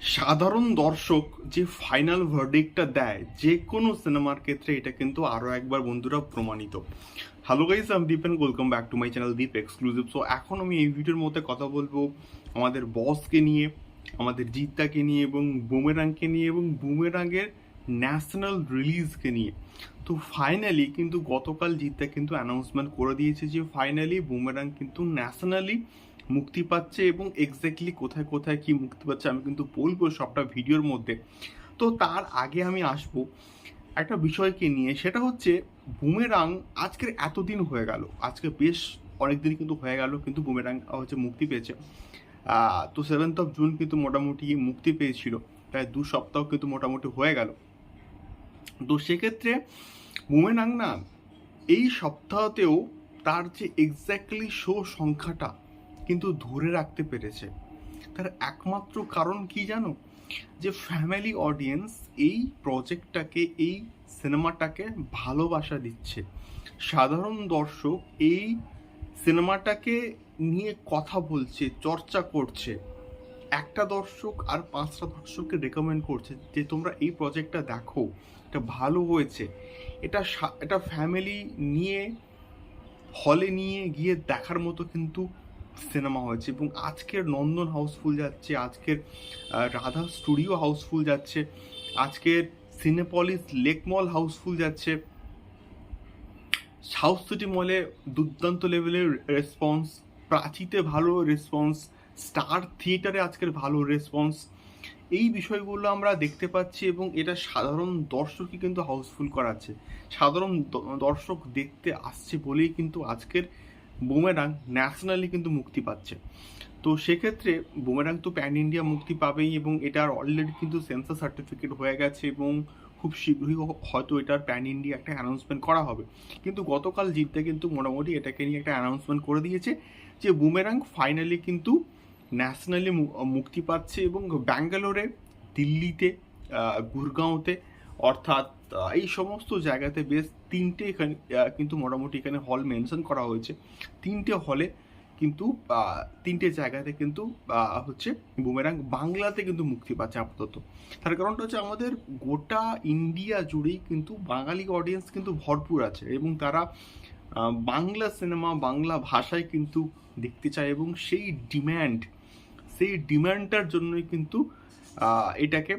সাধারণ দর্শক যে ফাইনাল ভার্ডিকটা দেয় যে কোনো সিনেমার ক্ষেত্রে এটা কিন্তু আরও একবার বন্ধুরা প্রমাণিত। হ্যালো গাইজ আমি Deep and welcome back to my channel Deep exclusive so এখন আমি এই ভিডিওর মধ্যে কথা বলব আমাদের বসকে নিয়ে, আমাদের জিদ্দাকে নিয়ে এবং বুমেরাংকে নিয়ে এবং বুমেরাংয়ের ন্যাশনাল রিলিজকে নিয়ে। তো ফাইনালি কিন্তু গতকাল জিদ্দা কিন্তু অ্যানাউন্সমেন্ট করে দিয়েছে যে ফাইনালি বুমেরাং কিন্তু ন্যাশনালি মুক্তি পাচ্ছে এবং এক্স্যাক্টলি কোথায় কোথায় কি মুক্তি পাচ্ছে আমি কিন্তু বলব সবটা ভিডিওর মধ্যে। তো তার আগে আমি আসব একটা বিষয়কে নিয়ে, সেটা হচ্ছে বুমেরাং আজকের এতদিন হয়ে গেল। আজকে বেশ অনেক দিন কিন্তু হয়ে গেল, কিন্তু বুমেরাং হচ্ছে মুক্তি পেয়েছে। তো সেভেন্থ অফ জুন কিন্তু মোটামুটি মুক্তি পেয়েছিল। প্রায় দু সপ্তাহ কিন্তু মোটামুটি হয়ে গেল। তো সেক্ষেত্রে বুমেরাং না এই সপ্তাহতেও তার যে এক্স্যাক্টলি শো সংখ্যাটা কিন্তু ধরে রাখতে পেরেছে। তার একমাত্র কারণ কি জানো? যে ফ্যামিলি অডিয়েন্স এই প্রজেক্টটাকে এই সিনেমাটাকে ভালোবাসা দিচ্ছে। সাধারণ দর্শক এই সিনেমাটাকে নিয়ে কথা বলছে, চর্চা করছে। একটা দর্শক আর পাঁচটা দর্শককে রেকমেন্ড করছে যে, তোমরা এই প্রজেক্টটা দেখো, এটা ভালো হয়েছে। এটা এটা ফ্যামিলি নিয়ে হলে নিয়ে গিয়ে দেখার মতো কিন্তু সিনেমা হয়েছে এবং আজকের নন্দন হাউসফুল যাচ্ছে, আজকের রাধা স্টুডিও হাউসফুল যাচ্ছে, আজকের সিনেপলিস লেক মল হাউসফুল যাচ্ছে। সাউথ সিটি মলে দুর্দান্ত লেভেলের রেসপন্স, প্রাচীতে ভালো রেসপন্স, স্টার থিয়েটারে আজকের ভালো রেসপন্স। এই বিষয়গুলো আমরা দেখতে পাচ্ছি এবং এটা সাধারণ দর্শকই কিন্তু হাউসফুল করাচ্ছে। সাধারণ দর্শক দেখতে আসছে বলেই কিন্তু আজকের বুমেরাং ন্যাশনালি কিন্তু মুক্তি পাচ্ছে। তো সেক্ষেত্রে বুমেরাং তো প্যান ইন্ডিয়া মুক্তি পাবেই এবং এটার অলরেডি কিন্তু সেন্সার সার্টিফিকেট হয়ে গেছে এবং খুব শীঘ্রই হয়তো এটার প্যান ইন্ডিয়া একটা অ্যানাউন্সমেন্ট করা হবে। কিন্তু গতকাল জিততে কিন্তু মোটামুটি এটাকে নিয়ে একটা অ্যানাউন্সমেন্ট করে দিয়েছে যে বুমেরাং ফাইনালি কিন্তু ন্যাশনালি মুক্তি পাচ্ছে এবং ব্যাঙ্গালোরে, দিল্লিতে গুরগাঁওতে অর্থাৎ এই সমস্ত জায়গাতে বেশ তিনটে এখানে কিন্তু মোটামুটি এখানে হল মেনশন করা হয়েছে। তিনটে হলে কিন্তু তিনটে জায়গাতে কিন্তু হচ্ছে বুমেরাং বাংলাতে কিন্তু মুক্তি পাচ্ছে আপাতত। তার কারণটা হচ্ছে আমাদের গোটা ইন্ডিয়া জুড়েই কিন্তু বাঙালি অডিয়েন্স কিন্তু ভরপুর আছে এবং তারা বাংলা সিনেমা বাংলা ভাষায় কিন্তু দেখতে চায় এবং সেই ডিম্যান্ড সেই ডিম্যান্ডটার জন্যই কিন্তু এটাকে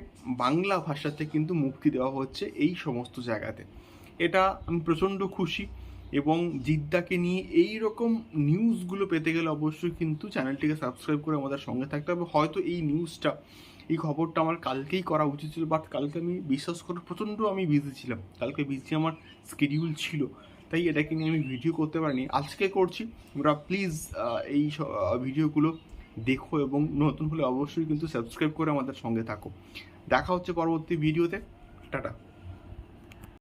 বাংলা ভাষাতে কিন্তু মুক্তি দেওয়া হচ্ছে এই সমস্ত জায়গাতে। এটা আমি প্রচণ্ড খুশি এবং জিদ্দাকে নিয়ে এই রকম নিউজগুলো পেতে গেলে অবশ্যই কিন্তু চ্যানেলটিকে সাবস্ক্রাইব করে আমাদের সঙ্গে থাকতে হবে। হয়তো এই নিউজটা, এই খবরটা আমার কালকেই করা উচিত ছিল, বাট কালকে আমি বিশ্বাস করে প্রচণ্ড আমি বিজি ছিলাম। কালকে বিজি আমার স্কেডিউল ছিল, তাই এটাকে নিয়ে আমি ভিডিও করতে পারিনি। আজকে করছি। তোমরা প্লিজ এই ভিডিওগুলো দেখো এবং নতুন হলে অবশ্যই কিন্তু সাবস্ক্রাইব করে আমাদের সঙ্গে থাকো। দেখা হচ্ছে পরবর্তী ভিডিওতে টাটা।